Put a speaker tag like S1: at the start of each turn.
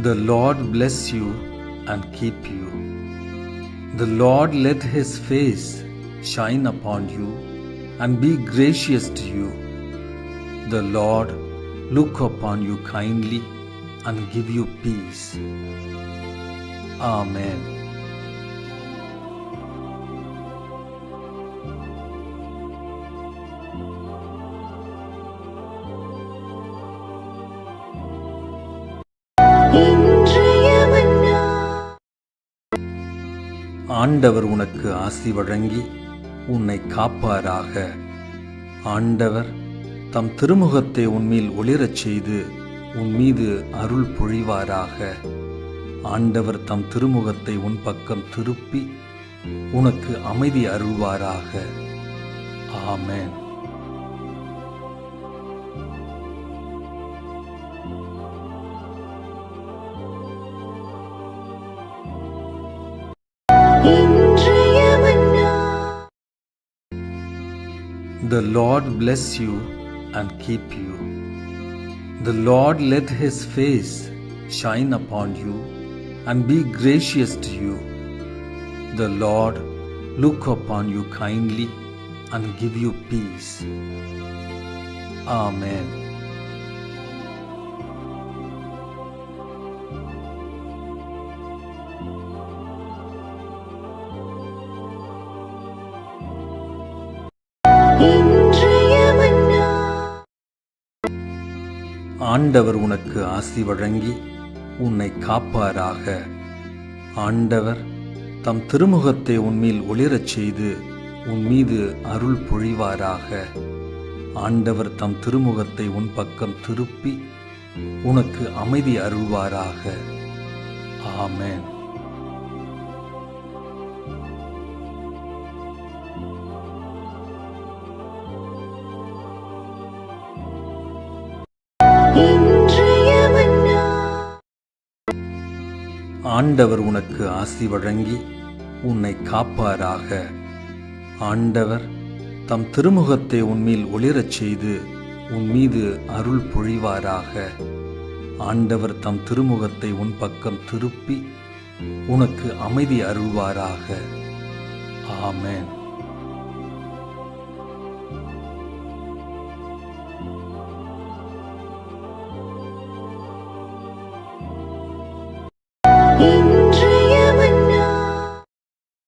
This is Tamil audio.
S1: The Lord bless you and keep you. The Lord let his face shine upon you and be gracious to you. The Lord look upon you kindly and give you peace. Amen. ஆண்டவர் உனக்கு ஆசி வழங்கி உன்னை காப்பாராக. ஆண்டவர் தம் திருமுகத்தை உன்மேல் ஒளிரச் செய்து உன் மீது அருள் பொழிவாராக. ஆண்டவர் தம் திருமுகத்தை உன் பக்கம் திருப்பி உனக்கு அமைதி அருள்வாராக. ஆமென். The Lord bless you and keep you. The Lord let his face shine upon you and be gracious to you. The Lord look upon you kindly and give you peace. Amen. ஆண்டவர் உனக்கு ஆசி வழங்கி உன்னை காப்பாராக. ஆண்டவர் தம் திருமுகத்தை உன்மேல் ஒளிரச் செய்து உன் மீது அருள் பொழிவாராக. ஆண்டவர் தம் திருமுகத்தை உன் பக்கம் திருப்பி உனக்கு அமைதி அருள்வாராக. ஆமேன். ஆண்டவர் உனக்கு ஆசி வழங்கி உன்னை காப்பாராக. ஆண்டவர் தம் திருமுகத்தை உன்மேல் ஒளிரச் செய்து உன் மீது அருள் பொழிவாராக. ஆண்டவர் தம் திருமுகத்தை உன் பக்கம் திருப்பி உனக்கு அமைதி அருள்வாராக. ஆமேன்.